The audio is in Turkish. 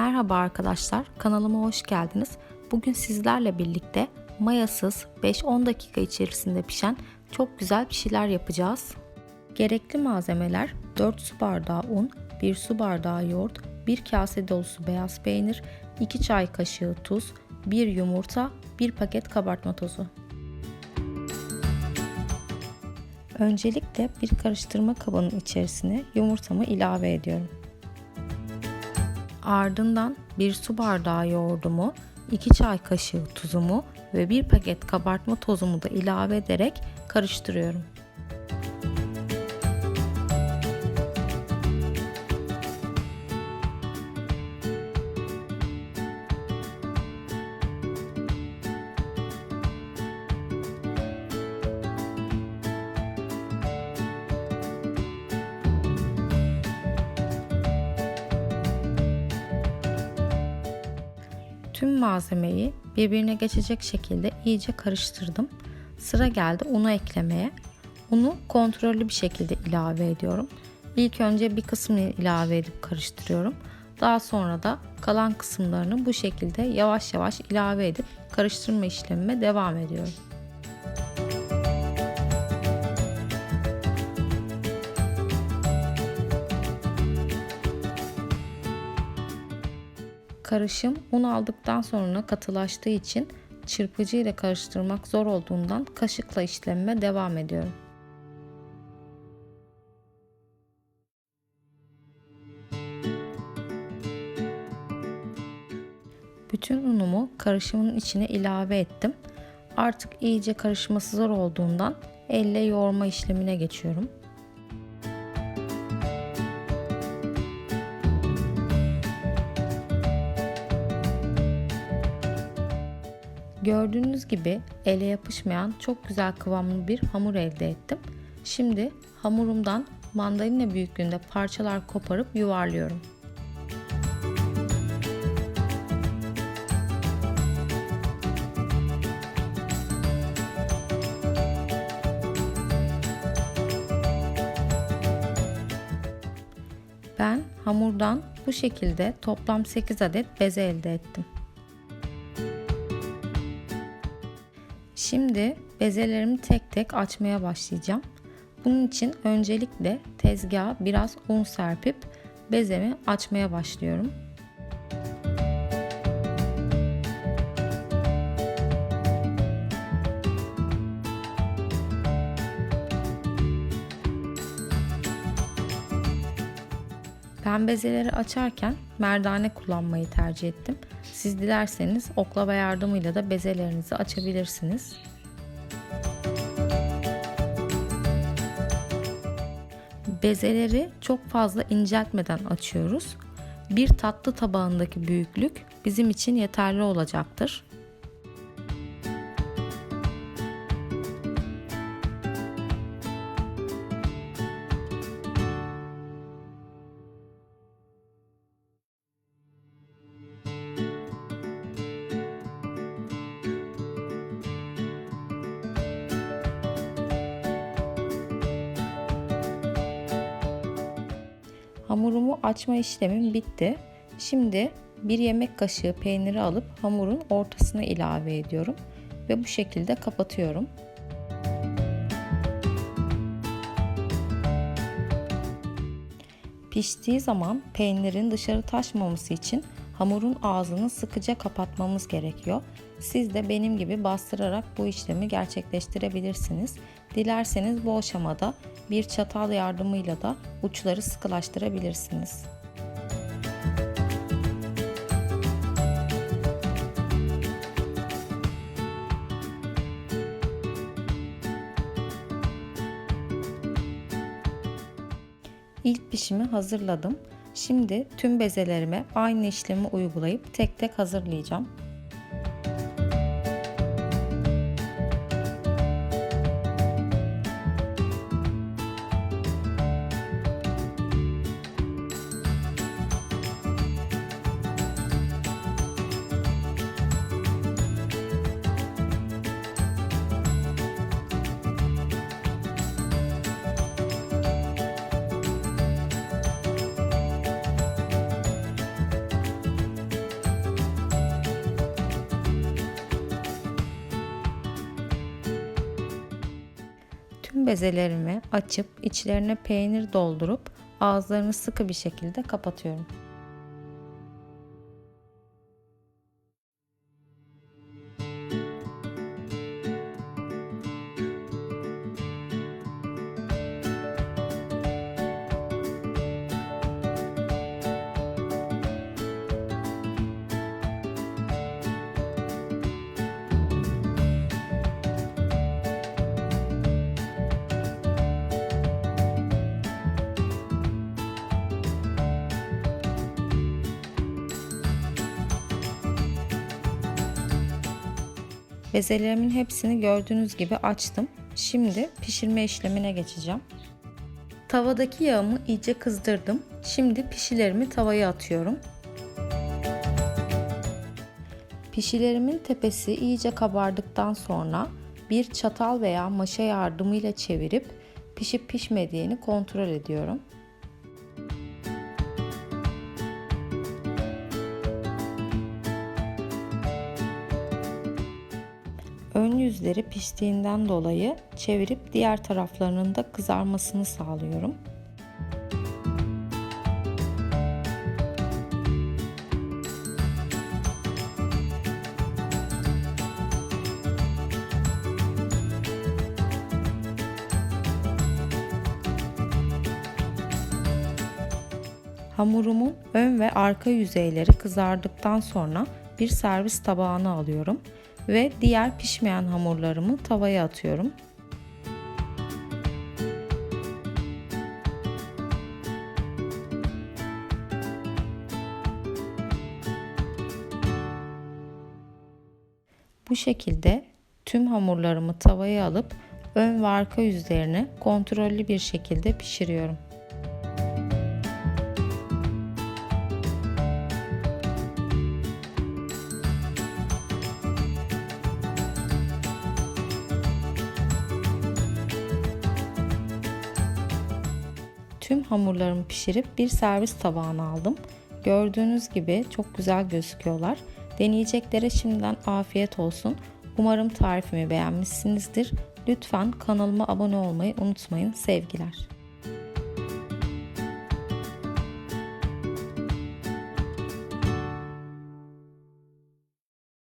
Merhaba arkadaşlar, kanalıma hoş geldiniz. Bugün sizlerle birlikte mayasız 5-10 dakika içerisinde pişen çok güzel bir şeyler yapacağız. Gerekli malzemeler 4 su bardağı un, 1 su bardağı yoğurt, 1 kase dolusu beyaz peynir, 2 çay kaşığı tuz, 1 yumurta, 1 paket kabartma tozu. Öncelikle bir karıştırma kabının içerisine yumurtamı ilave ediyorum. Ardından bir su bardağı yoğurdumu, 2 çay kaşığı tuzumu ve 1 paket kabartma tozumu da ilave ederek karıştırıyorum. Tüm malzemeyi birbirine geçecek şekilde iyice karıştırdım. Sıra geldi unu eklemeye. Unu kontrollü bir şekilde ilave ediyorum. İlk önce bir kısmını ilave edip karıştırıyorum. Daha sonra da kalan kısımlarını bu şekilde yavaş yavaş ilave edip karıştırma işlemime devam ediyorum. Karışım un aldıktan sonra katılaştığı için çırpıcı ile karıştırmak zor olduğundan kaşıkla işlemime devam ediyorum. Bütün unumu karışımın içine ilave ettim. Artık iyice karışması zor olduğundan elle yoğurma işlemine geçiyorum. Gördüğünüz gibi ele yapışmayan çok güzel kıvamlı bir hamur elde ettim. Şimdi hamurumdan mandalina büyüklüğünde parçalar koparıp yuvarlıyorum. Ben hamurdan bu şekilde toplam 8 adet beze elde ettim. Şimdi bezelerimi tek tek açmaya başlayacağım. Bunun için öncelikle tezgaha biraz un serpip bezemi açmaya başlıyorum. Ben bezeleri açarken merdane kullanmayı tercih ettim. Siz dilerseniz oklava yardımıyla da bezelerinizi açabilirsiniz. Bezeleri çok fazla inceltmeden açıyoruz. Bir tatlı tabağındaki büyüklük bizim için yeterli olacaktır. Hamurumu açma işlemim bitti. Şimdi bir yemek kaşığı peyniri alıp hamurun ortasına ilave ediyorum ve bu şekilde kapatıyorum. Piştiği zaman peynirin dışarı taşmaması için hamurun ağzını sıkıca kapatmamız gerekiyor. Siz de benim gibi bastırarak bu işlemi gerçekleştirebilirsiniz. Dilerseniz bu aşamada bir çatal yardımıyla da uçları sıkılaştırabilirsiniz. İlk pişimi hazırladım. Şimdi tüm bezelerime aynı işlemi uygulayıp tek tek hazırlayacağım. Tüm bezelerimi açıp içlerine peynir doldurup ağızlarını sıkı bir şekilde kapatıyorum. Bezelerimin hepsini gördüğünüz gibi açtım. Şimdi pişirme işlemine geçeceğim. Tavadaki yağımı iyice kızdırdım. Şimdi pişilerimi tavaya atıyorum. Pişilerimin tepesi iyice kabardıktan sonra bir çatal veya maşa yardımıyla çevirip pişip pişmediğini kontrol ediyorum. Ön yüzleri piştiğinden dolayı çevirip diğer taraflarının da kızarmasını sağlıyorum. Hamurumun ön ve arka yüzeyleri kızardıktan sonra bir servis tabağına alıyorum ve diğer pişmeyen hamurlarımı tavaya atıyorum. Bu şekilde tüm hamurlarımı tavaya alıp ön ve arka yüzlerini kontrollü bir şekilde pişiriyorum. Tüm hamurlarımı pişirip bir servis tabağına aldım. Gördüğünüz gibi çok güzel gözüküyorlar. Deneyeceklere şimdiden afiyet olsun. Umarım tarifimi beğenmişsinizdir. Lütfen kanalıma abone olmayı unutmayın. Sevgiler.